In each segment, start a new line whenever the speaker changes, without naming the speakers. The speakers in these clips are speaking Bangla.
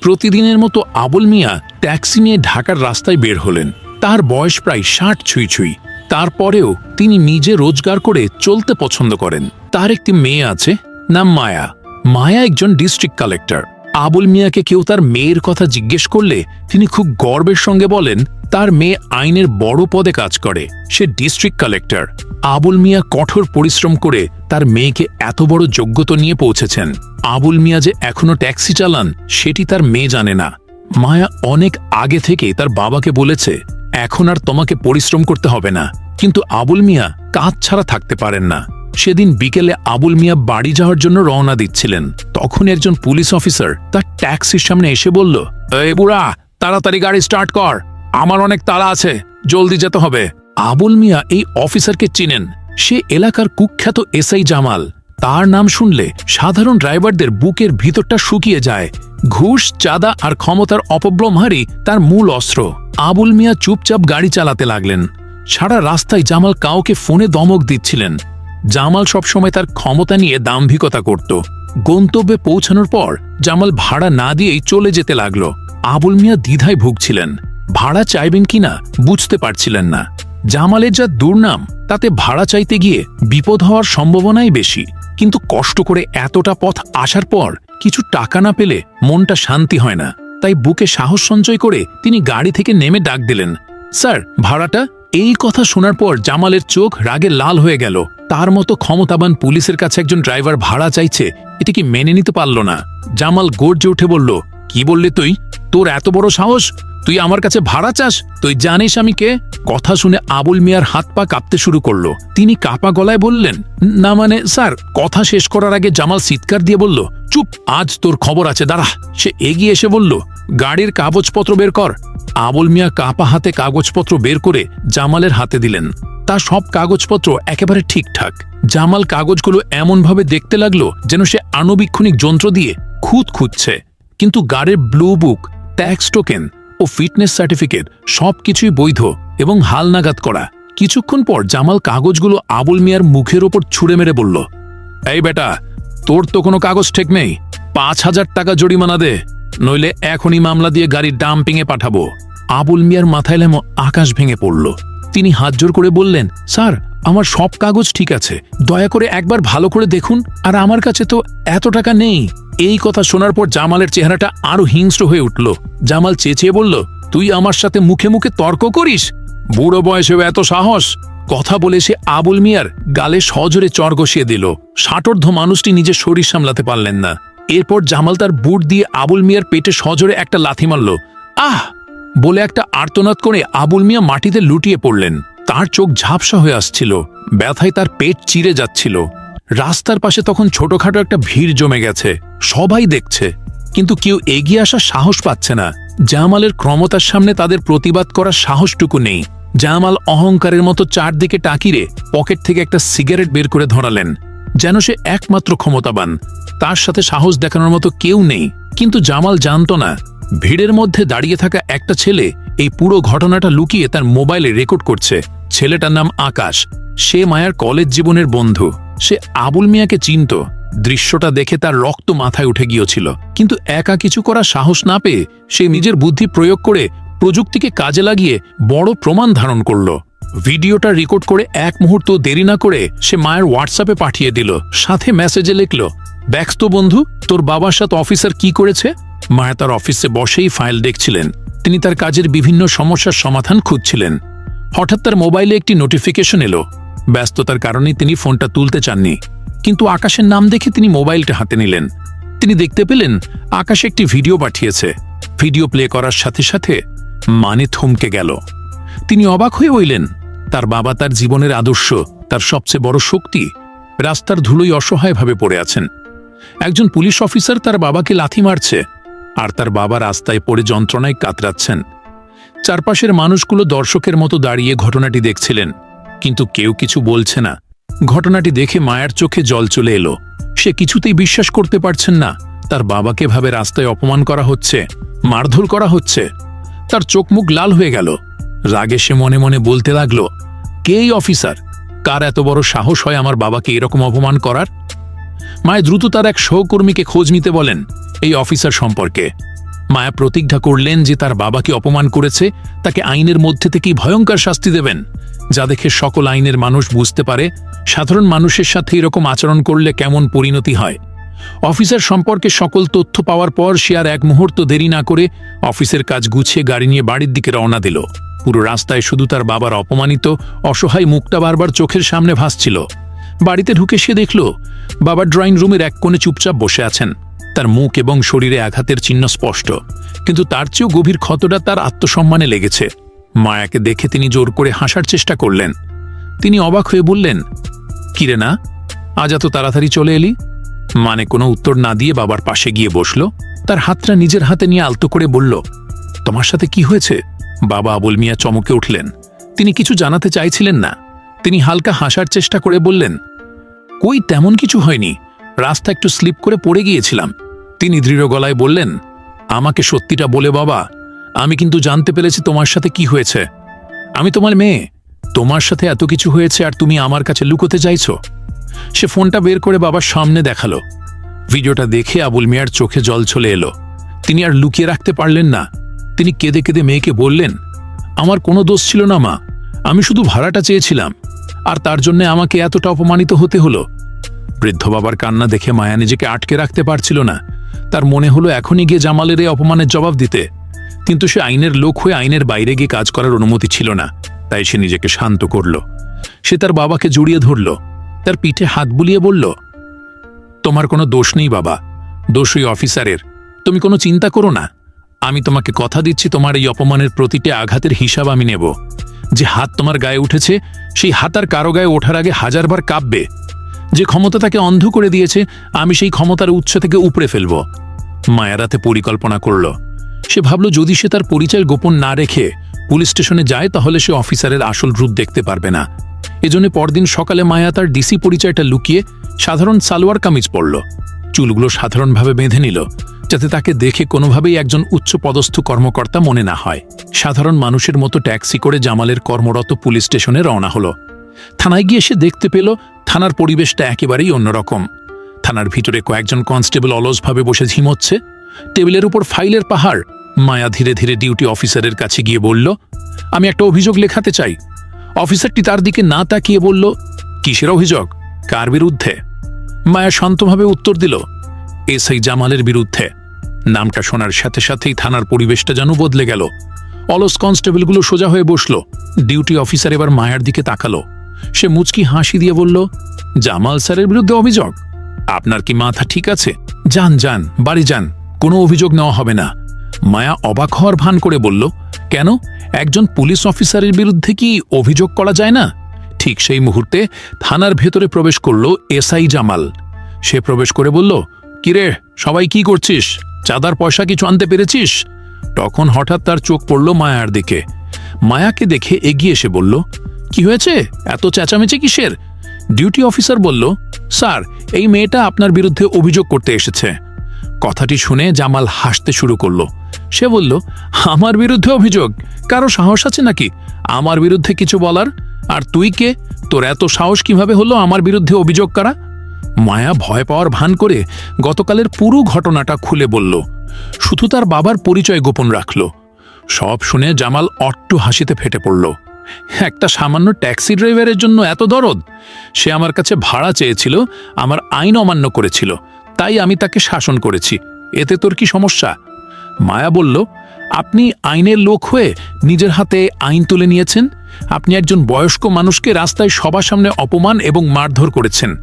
প্রতিদিনের মতো আবুল মিয়া ট্যাক্সি নিয়ে ঢাকার রাস্তায় বের হলেন। তার বয়স প্রায় ষাট ছুঁই ছুঁই। তারপরেও তিনি নিজে রোজগার করে চলতে পছন্দ করেন। তার একটি মেয়ে আছে, নাম মায়া। মায়া একজন ডিস্ট্রিক্ট কালেক্টর। আবুল মিয়াকে কেউ তার মেয়ের কথা জিজ্ঞেস করলে তিনি খুব গর্বের সঙ্গে বলেন, তার মেয়ে আইনের বড় পদে কাজ করে। সে ডিস্ট্রিক্ট কালেক্টর। আবুল মিয়া কঠোর পরিশ্রম করে তার মেয়েকে এত বড় যোগ্যতা নিয়ে পৌঁছেছেন। আবুল মিয়া যে এখনও ট্যাক্সি চালান, সেটি তার মেয়ে জানে না। মায়া অনেক আগে থেকে তার বাবাকে বলেছে, এখন আর তোমাকে পরিশ্রম করতে হবে না। কিন্তু আবুল মিয়া কাজ ছাড়া থাকতে পারেন না। সেদিন বিকেলে আবুল মিয়া বাড়ি যাওয়ার জন্য রওনা দিচ্ছিলেন। তখন একজন পুলিশ অফিসার তার ট্যাক্সির সামনে এসে বলল, এই বুড়া, তাড়াতাড়ি গাড়ি স্টার্ট কর। আমার অনেক তাড়া আছে, জলদি যেতে হবে। আবুল মিয়া এই অফিসারকে চিনেন। সে এলাকার কুখ্যাত এসআই জামাল। তার নাম শুনলে সাধারণ ড্রাইভারদের বুকের ভিতরটা শুকিয়ে যায়। ঘুষ, চাঁদা আর ক্ষমতার অপব্রমহারই তার মূল অস্ত্র। আবুল মিয়া চুপচাপ গাড়ি চালাতে লাগলেন। সারা রাস্তায় জামাল কাউকে ফোনে দমক দিচ্ছিলেন। জামাল সবসময় তার ক্ষমতা নিয়ে দাম্ভিকতা করত। গন্তব্যে পৌঁছানোর পর জামাল ভাড়া না দিয়েই চলে যেতে লাগল। আবুল মিয়া দ্বিধায় ভুগছিলেন। ভাড়া চাইবেন কিনা বুঝতে পারছিলেন না। জামালের যা দুর্নাম, তাতে ভাড়া চাইতে গিয়ে বিপদ হওয়ার সম্ভাবনাই বেশি। কিন্তু কষ্ট করে এতটা পথ আসার পর কিছু টাকা না পেলে মনটা শান্তি হয় না। তাই বুকে সাহস সঞ্চয় করে তিনি গাড়ি থেকে নেমে ডাক দিলেন, স্যার, ভাড়াটা এই কথা শোনার পর জামালের চোখ রাগে লাল হয়ে গেল। তার মতো ক্ষমতাবান পুলিশের কাছে একজন ড্রাইভার ভাড়া চাইছে, এটা কি মেনে নিতে পারল না? জামাল গর্জে উঠে বলল কি বললি তুই? তোর এত বড় সাহস? তুই আমার কাছে ভাড়া চাস? তুই জানিস আমি কে? কথা শুনে আবুল মিয়ার হাত পা কাঁপতে শুরু করল। তিনি কাপা গলায় বললেন, না মানে স্যার, কথা শেষ করার আগে জামাল চিৎকার দিয়ে বলল, চুপ, আজ তোর খবর আছে, দাঁড়া। সে এগিয়ে এসে বলল, গাড়ির কাগজপত্র বের কর। আবুল মিয়া কাপা হাতে কাগজপত্র বের করে জামালের হাতে দিলেন। তার সব কাগজপত্র একেবারে ঠিকঠাক। জামাল কাগজগুলো এমনভাবে দেখতে লাগল যেন সে আণুবীক্ষণিক যন্ত্র দিয়ে খুঁত খুঁজছে কিন্তু গাড়ির ব্লু বুক ট্যাক্স টোকেন ও ফিটনেস সার্টিফিকেট সবকিছুই বৈধ এবং হালনাগাদ করা। কিছুক্ষণ পর জামাল কাগজগুলো আবুল মিয়ার মুখের ওপর ছুঁড়ে মেরে বলল, এই বেটা, তোর তো কোনো কাগজ ঠিক নেই। পাঁচ হাজার টাকা জরিমানা দে, নইলে এখনই মামলা দিয়ে গাড়ি ডাম্পিংয়ে পাঠাবো। আবুল মিয়ার মাথায় লেমো আকাশ ভেঙে পড়ল। তিনি হাত জোর করে বললেন, স্যার, আমার সব কাগজ ঠিক আছে। দয়া করে একবার ভালো করে দেখুন, আর আমার কাছে তো এত টাকা নেই। এই কথা শোনার পর জামালের চেহারাটা আরও হিংস্র হয়ে উঠল। জামাল চেঁচিয়ে বলল, তুই আমার সাথে মুখে মুখে তর্ক করিস? বুড়ো বয়সেও এত সাহস? কথা বলে সে আবুল মিয়ার গালে সজোরে চর গসিয়ে দিল। ষাটোর্ধ মানুষটি নিজের শরীর সামলাতে পারলেন না। এরপর জামাল তার বুট দিয়ে আবুল মিয়ার পেটে সজোরে একটা লাথি মারল। আহ! বলে একটা আর্তনাদ করে আবুল মিয়া মাটিতে লুটিয়ে পড়লেন। তার চোখ ঝাপসা হয়ে আসছিল। ব্যথায় তার পেট চিরে যাচ্ছিল। রাস্তার পাশে তখন ছোটখাটো একটা ভিড় জমে গেছে। সবাই দেখছে। কিন্তু কেউ এগিয়ে আসার সাহস পাচ্ছে না। জামালের ক্রমতার সামনে তাদের প্রতিবাদ করার সাহসটুকু নেই। জামাল অহংকারের মতো চারদিকে টাকিরে পকেট থেকে একটা সিগারেট বের করে ধরালেন। যেন সে একমাত্র ক্ষমতাবান। তার সাথে সাহস দেখানোর মতো কেউ নেই। কিন্তু জামাল জানত না, ভিড়ের মধ্যে দাঁড়িয়ে থাকা একটা ছেলে এই পুরো ঘটনাটা লুকিয়ে তার মোবাইলে রেকর্ড করছে। ছেলেটার নাম আকাশ। সে মায়ার কলেজ জীবনের বন্ধু। সে আবুল মিয়াকে চিনত। দৃশ্যটা দেখে তার রক্ত মাথায় উঠে গিয়েছিল। কিন্তু একা কিছু করা সাহস না পেয়ে সে নিজের বুদ্ধি প্রয়োগ করে প্রযুক্তিকে কাজে লাগিয়ে বড় প্রমাণ ধারণ করল। ভিডিওটা রেকর্ড করে এক মুহূর্ত দেরি না করে সে মায়ের হোয়াটসঅ্যাপে পাঠিয়ে দিল। সাথে মেসেজে লিখল, ব্যস্ত বন্ধু, তোর বাবার সাথে অফিসার কি করেছে? মায়া তার অফিসে বসেই ফাইল দেখছিলেন। তিনি তার কাজের বিভিন্ন সমস্যার সমাধান খুঁজছিলেন। হঠাৎ তার মোবাইলে একটি নোটিফিকেশন এলো। ব্যস্ততার কারণে তিনি ফোনটা তুলতে চাননি। কিন্তু আকাশের নাম দেখে তিনি মোবাইলটা হাতে নিলেন। তিনি দেখতে পেলেন আকাশ একটি ভিডিও পাঠিয়েছে। ভিডিও প্লে করার সাথে সাথে মানে থমকে গেল। তিনি অবাক হয়ে হইলেন তার বাবা তার জীবনের আদর্শ, তার সবচেয়ে বড় শক্তি রাস্তার ধুলোই অসহায়ভাবে পড়ে আছেন। একজন পুলিশ অফিসার তার বাবাকে লাথি মারছে আর তার বাবা রাস্তায় পড়ে যন্ত্রণায় কাতরাচ্ছেন। চারপাশের মানুষগুলো দর্শকের মতো দাঁড়িয়ে ঘটনাটি দেখছিলেন। কিন্তু কেউ কিছু বলছে না। ঘটনাটি দেখে মায়ের চোখে জল চলে এলো। সে কিছুতেই বিশ্বাস করতে পারছেন না। তার বাবাকে ভাবে রাস্তায় অপমান করা হচ্ছে, মারধর করা হচ্ছে। তার চোখ মুখ লাল হয়ে গেল। রাগে সে মনে মনে বলতে লাগল, কে এই অফিসার? কার এত বড় সাহস হয় আমার বাবাকে এরকম অপমান করার? মায় দ্রুত তার এক সহকর্মীকে খোঁজ নিতে বলেন, এই অফিসার সম্পর্কে। মায়া প্রতিজ্ঞা করলেন যে তার বাবাকে অপমান করেছে, তাকে আইনের মধ্যে থেকেই ভয়ঙ্কর শাস্তি দেবেন। যা দেখে সকল আইনের মানুষ বুঝতে পারে, সাধারণ মানুষের সাথে এরকম আচরণ করলে কেমন পরিণতি হয়। অফিসার সম্পর্কে সকল তথ্য পাওয়ার পর সে আর এক মুহূর্ত দেরি না করে অফিসের কাজ গুছিয়ে গাড়ি নিয়ে বাড়ির দিকে রওনা দিল। পুরো রাস্তায় শুধু তার বাবার অপমানিত, অসহায় মুখটা বারবার চোখের সামনে ভাসছিল। বাড়িতে ঢুকে সে দেখল, বাবা ড্রয়িং রুমের এক কোণে চুপচাপ বসে আছেন। তার মুখ এবং শরীরে আঘাতের চিহ্ন স্পষ্ট। কিন্তু তার চেয়েও গভীর ক্ষতটা তার আত্মসম্মানে লেগেছে। মায়াকে দেখে তিনি জোর করে হাসার চেষ্টা করলেন। তিনি অবাক হয়ে বললেন, কিরে না, আজ এত তাড়াতাড়ি চলে এলি? মানে কোনো উত্তর না দিয়ে বাবার পাশে গিয়ে বসল। তার হাতটা নিজের হাতে নিয়ে আলতো করে বলল, তোমার সাথে কি হয়েছে? বাবা আবুল মিয়া চমকে উঠলেন। তিনি কিছু জানাতে চাইছিলেন না। তিনি হালকা হাসার চেষ্টা করে বললেন, কই তেমন কিছু হয়নি। রাস্তা একটু স্লিপ করে পড়ে গিয়েছিলাম। তিনি দৃঢ় গলায় বললেন, আমাকে সত্যিটা বলে বাবা, আমি কিন্তু জানতে পেরেছি তোমার সাথে কি হয়েছে। আমি তোমার মেয়ে, তোমার সাথে এত কিছু হয়েছে আর তুমি আমার কাছে লুকোতে চাইছ? সে ফোনটা বের করে বাবার সামনে দেখাল। ভিডিওটা দেখে আবুল মিয়ার চোখে জল চলে এলো। তিনি আর লুকিয়ে রাখতে পারলেন না। তিনি কেঁদে কেঁদে মেয়েকে বললেন, আমার কোনো দোষ ছিল না মা, আমি শুধু ভাড়াটা চেয়েছিলাম, আর তার জন্য আমাকে এতটা অপমানিত হতে হলো। বৃদ্ধ বাবার কান্না দেখে মায়া নিজেকে আটকে রাখতে পারছিল না। তার মনে হলো এখনই গিয়ে জামালের এই অপমানের জবাব দিতে। কিন্তু সে আইনের লোক হয়ে আইনের বাইরে গিয়ে কাজ করার অনুমতি ছিল না। তাই সে নিজেকে শান্ত করল। সে তার বাবাকে জড়িয়ে ধরল। তার পিঠে হাত বুলিয়ে বলল, তোমার কোনো দোষ নেই বাবা। দোষ ওই অফিসারের। তুমি কোনো চিন্তা করো না। আমি তোমাকে কথা দিচ্ছি, তোমার এই অপমানের প্রতিটি আঘাতের হিসাব আমি নেব। যে হাত তোমার গায়ে উঠেছে, সেই হাত আর কারও গায়ে ওঠার আগে হাজারবার কাঁপবে। যে ক্ষমতা তাকে অন্ধ করে দিয়েছে, আমি সেই ক্ষমতার উৎস থেকে উপড়ে ফেলব। মায়ারাতে পরিকল্পনা করল। সে ভাবল, যদি সে তার পরিচয় গোপন না রেখে পুলিশ স্টেশনে যায়, তাহলে সে অফিসারের আসল রূপ দেখতে পারবে না। এজন্য পরদিন সকালে মায়া তার ডিসি পরিচয়টা লুকিয়ে সাধারণ সালোয়ার কামিজ পরল। চুলগুলো সাধারণভাবে বেঁধে নিল, যাতে তাকে দেখে কোনোভাবেই একজন উচ্চ পদস্থ কর্মকর্তা মনে না হয়। সাধারণ মানুষের মতো ট্যাক্সি করে জামালের কর্মরত পুলিশ স্টেশনে রওনা হলো। থানায় গিয়ে সে দেখতে পেল থানার পরিবেশটা একেবারেই অন্যরকম। থানার ভিতরে কয়েকজন কনস্টেবল অলসভাবে বসে ঝিমোচ্ছে টেবিলের উপর ফাইলের পাহাড়। মায়া ধীরে ধীরে ডিউটি অফিসারের কাছে গিয়ে বলল, আমি একটা অভিযোগ লেখাতে চাই। অফিসারটি তার দিকে না তাকিয়ে বলল, কিসের অভিযোগ? কার বিরুদ্ধে? মায়া শান্তভাবে উত্তর দিল এসআই জামালের বিরুদ্ধে। নামটা শোনার সাথে সাথেই থানার পরিবেশটা যেন বদলে গেল। অলস কনস্টেবলগুলো সোজা হয়ে বসল। ডিউটি অফিসার এবার মায়ার দিকে তাকালো। সে মুচকি হাসি দিয়ে বলল, জামাল স্যারের বিরুদ্ধে অভিযোগ? আপনার কি মাথা ঠিক আছে? যান যান, বাড়ি যান, কোনো অভিযোগ নেওয়া হবে না। মায়া অবাক হওয়ার ভান করে বলল, কেন? একজন পুলিশ অফিসারের বিরুদ্ধে কি অভিযোগ করা যায় না? ঠিক সেই মুহূর্তে থানার ভেতরে প্রবেশ করল এসআই জামাল। সে প্রবেশ করে বলল, কিরে, সবাই কি করছিস? চাঁদার পয়সা কিছু আনতে পেরেছিস? তখন হঠাৎ তার চোখ পড়ল মায়ার দিকে। মায়াকে দেখে এগিয়ে এসে বলল কি হয়েছে? এত চেঁচামেচি কিসের? ডিউটি অফিসার বলল, স্যার, এই মেয়েটা আপনার বিরুদ্ধে অভিযোগ করতে এসেছে। কথাটি শুনে জামাল হাসতে শুরু করল। সে বলল, আমার বিরুদ্ধে অভিযোগ? কারও সাহস আছে নাকি? আমার বিরুদ্ধে কিছু বলার? আর তুই কে? তোর এত সাহস কীভাবে হলো আমার বিরুদ্ধে অভিযোগ করা? মায়া ভয় পাওয়ার ভান করে গতকালের পুরো ঘটনাটা খুলে বলল। শুধু তার বাবার পরিচয় গোপন রাখল। সব শুনে জামাল অট্ট হাসিতে ফেটে পড়ল। একটা সামান্য ট্যাক্সি ড্রাইভারের জন্য এত দরদ? সে আমার কাছে ভাড়া চেয়েছিল, আমার আইন অমান্য করেছিল, তাই আমি তাকে শাসন করেছি। এতে তোর কি সমস্যা? মায়া বলল, আপনি আইনের লোক হয়ে নিজের হাতে আইন তুলে নিয়েছেন? আপনি একজন বয়স্ক মানুষকে রাস্তায় সবার সামনে অপমান এবং মারধর করেছেন।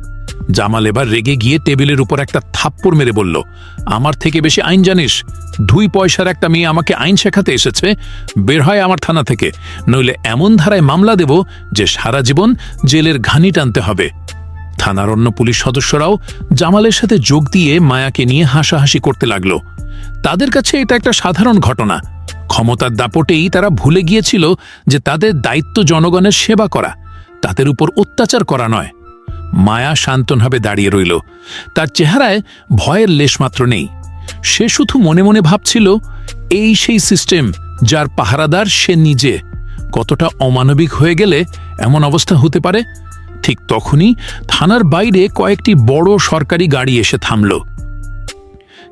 জামাল এবার রেগে গিয়ে টেবিলের উপর একটা থাপ্পড় মেরে বলল, আমার থেকে বেশি আইন জানিস? দুই পয়সার একটা মেয়ে আমাকে আইন শেখাতে এসেছে। বের হয় আমার থানা থেকে। নইলে এমন ধারায় মামলা দেব যে সারা জীবন জেলের ঘানি টানতে হবে। থানার অন্য পুলিশ সদস্যরাও জামালের সাথে যোগ দিয়ে মায়াকে নিয়ে হাসাহাসি করতে লাগল। তাদের কাছে এটা একটা সাধারণ ঘটনা। ক্ষমতার দাপটেই তারা ভুলে গিয়েছিল যে তাদের দায়িত্ব জনগণের সেবা করা, তাদের উপর অত্যাচার করা নয়। মায়া শান্তনভাবে দাঁড়িয়ে রইল। তার চেহারায় ভয়ের লেশমাত্র নেই। সে শুধু মনে মনে ভাবছিল, এই সেই সিস্টেম যার পাহারাদার সে নিজে। কতটা অমানবিক হয়ে গেলে এমন অবস্থা হতে পারে? ঠিক তখনই থানার বাইরে কয়েকটি বড় সরকারি গাড়ি এসে থামল।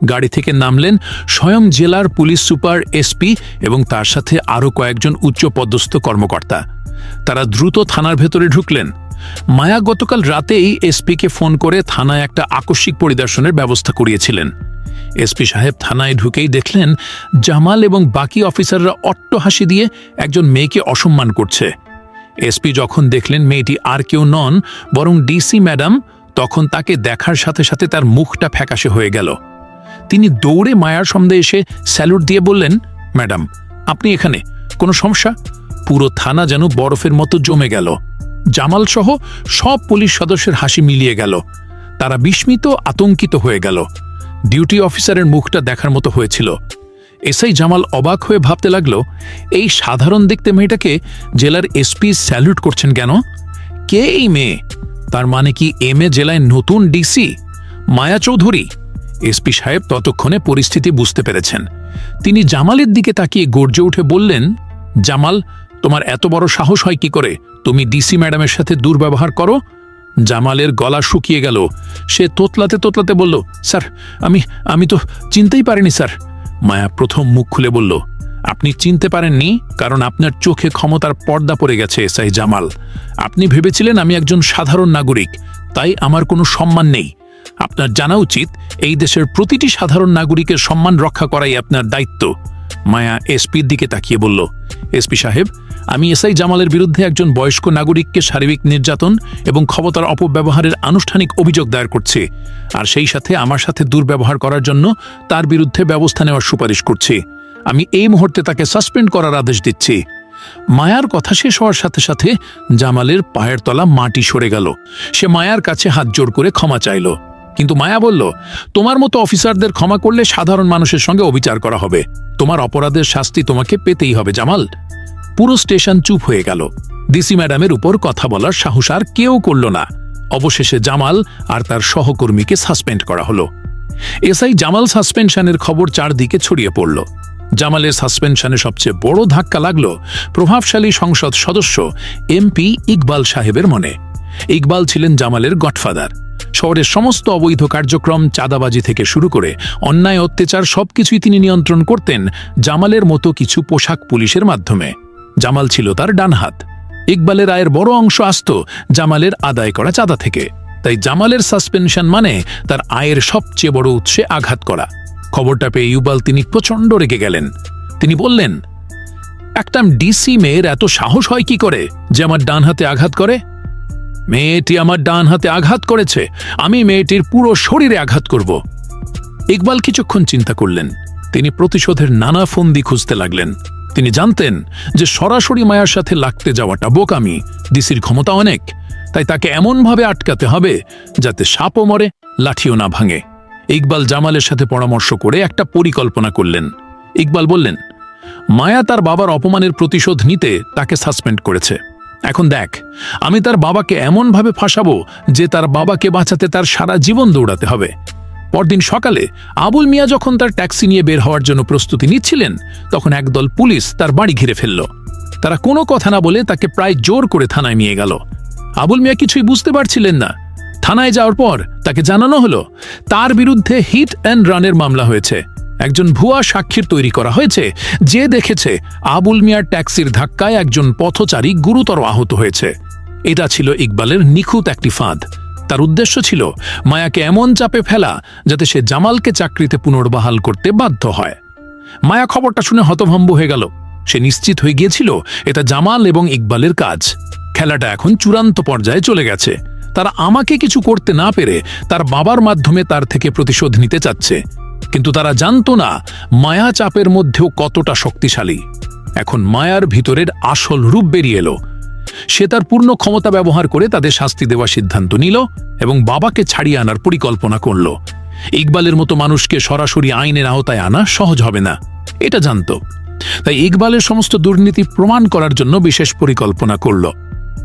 গাড়ি থেকে নামলেন স্বয়ং জেলার পুলিশ সুপার এসপি এবং তার সাথে আরও কয়েকজন উচ্চপদস্থ কর্মকর্তা। তারা দ্রুত থানার ভেতরে ঢুকলেন। মায়া গতকাল রাতেই এসপিকে ফোন করে থানায় একটা আকস্মিক পরিদর্শনের ব্যবস্থা করিয়েছিলেন। এসপি সাহেব থানায় ঢুকেই দেখলেন জামাল এবং বাকি অফিসাররা অট্টহাসি দিয়ে একজন মেয়েকে অসম্মান করছে। এসপি যখন দেখলেন মেয়েটি আর কেউ নন, বরং ডিসি ম্যাডাম, তখন তাকে দেখার সাথে সাথে তার মুখটা ফ্যাকাশে হয়ে গেল। তিনি দৌড়ে মায়ার সন্দেহে এসে স্যালুট দিয়ে বললেন, ম্যাডাম, আপনি এখানে, কোনো সমস্যা? পুরো থানা যেন বরফের মতো জমে গেল। জামাল সহ সব পুলিশ সদস্যের হাসি মিলিয়ে গেল। তারা বিস্মিত, আতঙ্কিত হয়ে গেল। ডিউটি অফিসারের মুখটা দেখার মতো হয়েছিল। এসআই জামাল অবাক হয়ে ভাবতে লাগল, এই সাধারণ দেখতে মেয়েটাকে জেলার এসপি স্যালুট করছেন কেন? কে এই মেয়ে? তার মানে কি এম এ জেলায় নতুন ডিসি? মায়া চৌধুরী? এসপি সাহেব ততক্ষণে পরিস্থিতি বুঝতে পেরেছেন। তিনি জামালের দিকে তাকিয়ে গর্জে উঠে বললেন, জামাল তোমার এত বড় সাহস হয় কি করে? তুমি ডিসি ম্যাডামের সাথে দুর্ব্যবহার করো? জামালের গলা শুকিয়ে গেল। সে তোতলাতে তোতলাতে বলল, স্যার, আমি আমি তো চিনতেই পারিনি, স্যার। মায়া প্রথম মুখ খুলে বলল, আপনি চিনতে পারেননি, কারণ আপনার চোখে ক্ষমতার পর্দা পড়ে গেছে, এসআই জামাল। আপনি ভেবেছিলেন আমি একজন সাধারণ নাগরিক, তাই আমার কোনো সম্মান নেই। আপনার জানা উচিত, এই দেশের প্রতিটি সাধারণ নাগরিকের সম্মান রক্ষা করাই আপনার দায়িত্ব। মায়া এসপির দিকে তাকিয়ে বলল, এসপি সাহেব, আমি এসআই জামালের বিরুদ্ধে একজন বয়স্ক নাগরিককে শারীরিক নির্যাতন এবং ক্ষমতার অপব্যবহারের আনুষ্ঠানিক অভিযোগ দায়ের করছি, আর সেই সাথে আমার সাথে দুর্ব্যবহার করার জন্য তার বিরুদ্ধে ব্যবস্থা নেওয়ার সুপারিশ করছি। আমি এই মুহূর্তে তাকে সাসপেন্ড করার আদেশ দিচ্ছি। মায়ার কথা শেষ হওয়ার সাথে সাথে জামালের পায়ের তলা মাটি সরে গেল। সে মায়ার কাছে হাত জোর করে ক্ষমা চাইল। কিন্তু মায়া বলল, তোমার মতো অফিসারদের ক্ষমা করলে সাধারণ মানুষের সঙ্গে অবিচার করা হবে। তোমার অপরাধের শাস্তি তোমাকে পেতেই হবে, জামাল। পুরো স্টেশন চুপ হয়ে গেল। ডিসি ম্যাডামের উপর কথা বলার সাহস আর কেউ করল না। অবশেষে জামাল আর তার সহকর্মীকে সাসপেন্ড করা হলো। এসআই জামাল সাসপেনশনের খবর চারদিকে ছড়িয়ে পড়ল। জামালের সাসপেনশনে সবচেয়ে বড় ধাক্কা লাগল প্রভাবশালী সংসদ সদস্য এমপি ইকবাল সাহেবের মনে। ইকবাল ছিলেন জামালের গডফাদার। শহরের সমস্ত অবৈধ কার্যক্রম চাঁদাবাজি থেকে শুরু করে অন্যায়, অত্যাচার সবকিছুই তিনি নিয়ন্ত্রণ করতেন জামালের মতো কিছু পোশাক পুলিশের মাধ্যমে। জামাল ছিল তার ডান হাত। ইকবালের আয়ের বড় অংশ আসত জামালের আদায় করা চাঁদা থেকে। তাই জামালের সাসপেনশন মানে তার আয়ের সবচেয়ে বড় উৎসে আঘাত করা। খবরটা পেয়ে ইউবাল তিনি প্রচণ্ড রেগে গেলেন। তিনি বললেন, একটা ডিসি মেয়ের এত সাহস হয় কি করে যে আমার ডান হাতে আঘাত করে? মেয়েটি আমার ডান হাতে আঘাত করেছে। আমি মেয়েটির পুরো শরীরে আঘাত করব। ইকবাল কিছুক্ষণ চিন্তা করলেন। তিনি প্রতিশোধের নানা ফন্দি খুঁজতে লাগলেন। তিনি জানতেন যে সরাসরি মায়ার সাথে লাগতে যাওয়াটা বোকামি, ডিসির ক্ষমতা অনেক, তাই তাকে এমনভাবে আটকাতে হবে যাতে সাপও মরে, লাঠিও না ভাঙে। ইকবাল জামালের সাথে পরামর্শ করে একটা পরিকল্পনা করলেন। ইকবাল বললেন, মায়া তার বাবার অপমানের প্রতিশোধ নিতে তাকে সাসপেন্ড করেছে। এখন দেখ, আমি তার বাবাকে এমনভাবে ফাঁসাবো যে তার বাবাকে বাঁচাতে তার সারা জীবন দৌড়াতে হবে। পরদিন সকালে আবুল মিয়া যখন তার ট্যাক্সি নিয়ে বের হওয়ার জন্য প্রস্তুতি নিচ্ছিলেন, তখন একদল পুলিশ তার বাড়ি ঘিরে ফেলল। তারা কোনো কথা না বলে তাকে প্রায় জোর করে থানায় নিয়ে গেল। আবুল মিয়া কিছুই বুঝতে পারছিলেন না। থানায় যাওয়ার পর তাকে জানানো হলো, তার বিরুদ্ধে হিট অ্যান্ড রানের মামলা হয়েছে। একজন ভুয়া সাক্ষীর তৈরি করা হয়েছে, যে দেখেছে আবুল মিয়ার ট্যাক্সির ধাক্কায় একজন পথচারী গুরুতর আহত হয়েছে। এটা ছিল ইকবালের নিখুঁত একটি ফাঁদ। তার উদ্দেশ্য ছিল মায়াকে এমন চাপে ফেলা যাতে সে জামালকে চাকরিতে পুনর্বহাল করতে বাধ্য হয়। মায়া খবরটা শুনে হতভম্ব হয়ে গেল। সে নিশ্চিত হয়ে গিয়েছিল এটা জামাল এবং ইকবালের কাজ। খেলাটা এখন চূড়ান্ত পর্যায়ে চলে গেছে। তারা আমাকে কিছু করতে না পেরে তার বাবার মাধ্যমে তার থেকে প্রতিশোধ নিতে চাচ্ছে। কিন্তু তারা জানতো না মায়া চাপের মধ্যেও কতটা শক্তিশালী। এখন মায়ার ভিতরের আসল রূপ বেরিয়ে এলো। সে তার পূর্ণ ক্ষমতা ব্যবহার করে তাদের শাস্তি দেওয়ার সিদ্ধান্ত নিল এবং বাবাকে ছাড়িয়ে আনার পরিকল্পনা করল। ইকবালের মতো মানুষকে সরাসরি আইনের আওতায় আনা সহজ হবে না। এটা জানত। তাই ইকবালের সমস্ত দুর্নীতি প্রমাণ করার জন্য বিশেষ পরিকল্পনা করল।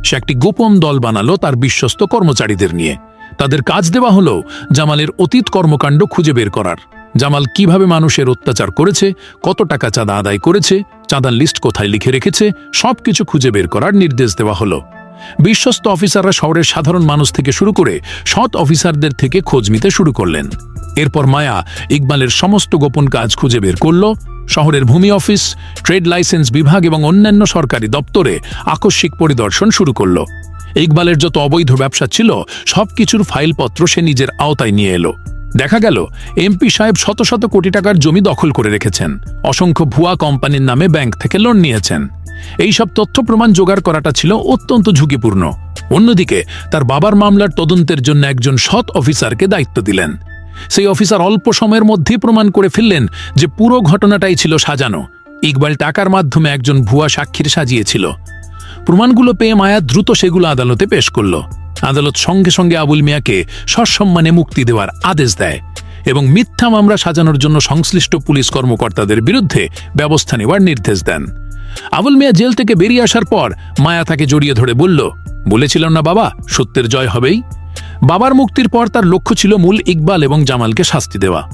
সে একটি গোপন দল বানালো তার বিশ্বস্ত কর্মচারীদের নিয়ে। তাদের কাজ দেওয়া হলো জামালের অতীত কর্মকাণ্ড খুঁজে বের করার। জামাল কীভাবে মানুষের অত্যাচার করেছে, কত টাকা চাঁদা আদায় করেছে, চাঁদার লিস্ট কোথায় লিখে রেখেছে, সবকিছু খুঁজে বের করার নির্দেশ দেওয়া হলো। বিশ্বস্ত অফিসাররা শহরের সাধারণ মানুষ থেকে শুরু করে সৎ অফিসারদের থেকে খোঁজ নিতে শুরু করলেন। এরপর মায়া ইকবালের সমস্ত গোপন কাজ খুঁজে বের করল। শহরের ভূমি অফিস, ট্রেড লাইসেন্স বিভাগ এবং অন্যান্য সরকারি দপ্তরে আকস্মিক পরিদর্শন শুরু করল। ইকবালের যত অবৈধ ব্যবসা ছিল, সবকিছুর ফাইলপত্র সে নিজের আওতায় নিয়ে এলো। দেখা গেল, এমপি সাহেব শত শত কোটি টাকার জমি দখল করে রেখেছেন। অসংখ্য ভুয়া কোম্পানির নামে ব্যাংক থেকে লোন নিয়েছেন। এই সব তথ্য প্রমাণ জোগাড় করাটা ছিল অত্যন্ত ঝুঁকিপূর্ণ। অন্যদিকে, তার বাবার মামলার তদন্তের জন্য একজন সৎ অফিসারকে দায়িত্ব দিলেন। সেই অফিসার অল্প সময়ের মধ্যেই প্রমাণ করে ফেললেন যে পুরো ঘটনাটাই ছিল সাজানো। ইকবাল টাকার মাধ্যমে একজন ভুয়া সাক্ষীর সাজিয়েছিল। প্রমাণগুলো পেয়ে মায়া দ্রুত সেগুলো আদালতে পেশ করল। আদালত সঙ্গে সঙ্গে আবুল মিয়াকে সসম্মানে মুক্তি দেওয়ার আদেশ দেয় এবং মিথ্যা মামলা সাজানোর জন্য সংশ্লিষ্ট পুলিশ কর্মকর্তাদের বিরুদ্ধে ব্যবস্থা নেওয়ার নির্দেশ দেন। আবুল মিয়া জেল থেকে বেরিয়ে আসার পর মায়া তাকে জড়িয়ে ধরে বলল, বলেছিলাম না বাবা, সত্যের জয় হবেই। বাবার মুক্তির পর তার লক্ষ্য ছিল মূল ইকবাল এবং জামালকে শাস্তি দেওয়া।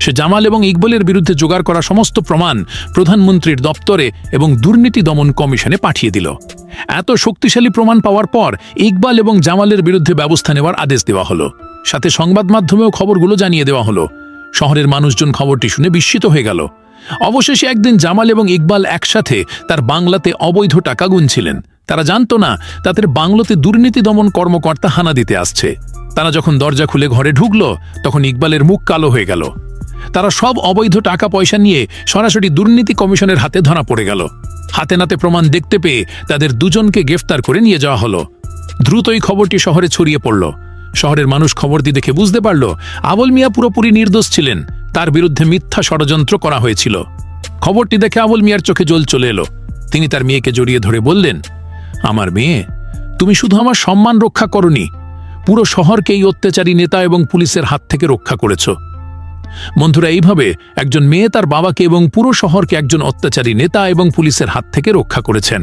সে জামাল এবং ইকবালের বিরুদ্ধে জোগাড় করা সমস্ত প্রমাণ প্রধানমন্ত্রীর দপ্তরে এবং দুর্নীতি দমন কমিশনে পাঠিয়ে দিল। এত শক্তিশালী প্রমাণ পাওয়ার পর ইকবাল এবং জামালের বিরুদ্ধে ব্যবস্থা নেওয়ার আদেশ দেওয়া হলো। সাথে সংবাদ মাধ্যমেও খবরগুলো জানিয়ে দেওয়া হলো। শহরের মানুষজন খবরটি শুনে বিস্মিত হয়ে গেল। অবশেষে একদিন জামাল এবং ইকবাল একসাথে তার বাংলাতে অবৈধ টাকা গুনছিলেন। তারা জানতো না তাদের বাংলোতে দুর্নীতি দমন কর্মকর্তা হানা দিতে আসছে। তারা যখন দরজা খুলে ঘরে ঢুকলো, তখন ইকবালের মুখ কালো হয়ে গেল। তারা সব অবৈধ টাকা পয়সা নিয়ে সরাসরি দুর্নীতি কমিশনের হাতে ধরা পড়ে গেল। হাতে নাতে প্রমাণ দেখতে পেয়ে তাদের দুজনকে গ্রেফতার করে নিয়ে যাওয়া হলো। দ্রুতই খবরটি শহরে ছড়িয়ে পড়ল। শহরের মানুষ খবরটি দেখে বুঝতে পারল, আবুল মিয়া পুরোপুরি নির্দোষ ছিলেন। তার বিরুদ্ধে মিথ্যা ষড়যন্ত্র করা হয়েছিল। খবরটি দেখে আবুল মিয়ার চোখে জল চলে এলো। তিনি তার মেয়েকে জড়িয়ে ধরে বললেন আমার মেয়ে, তুমি শুধু আমার সম্মান রক্ষা করনি, পুরো শহরকে এই অত্যাচারী নেতা এবং পুলিশের হাত থেকে রক্ষা করেছ। বন্ধুরা, এইভাবে একজন মেয়ে তার বাবাকে এবং পুরো শহরকে একজন অত্যাচারী নেতা এবং পুলিশের হাত থেকে রক্ষা করেছেন।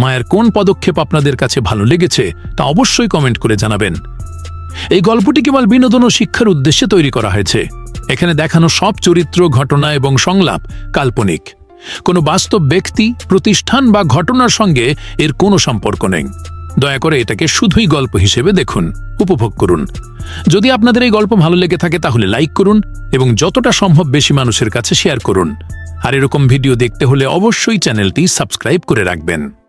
মায়ের কোন পদক্ষেপ আপনাদের কাছে ভালো লেগেছে তা অবশ্যই কমেন্ট করে জানাবেন। এই গল্পটি কেবল বিনোদন ও শিক্ষার উদ্দেশ্যে তৈরি করা হয়েছে। এখানে দেখানো সব চরিত্র, ঘটনা এবং সংলাপ কাল্পনিক। কোনো বাস্তব ব্যক্তি, প্রতিষ্ঠান বা ঘটনার সঙ্গে এর কোনো সম্পর্ক নেই। দয়া করে এটাকে শুধুই গল্প হিসেবে দেখুন, উপভোগ করুন। যদি আপনাদের এই গল্প ভালো লেগে থাকে তাহলে লাইক করুন এবং যতটা সম্ভব বেশি মানুষের কাছে শেয়ার করুন। আর এরকম ভিডিও দেখতে হলে অবশ্যই চ্যানেলটি সাবস্ক্রাইব করে রাখবেন।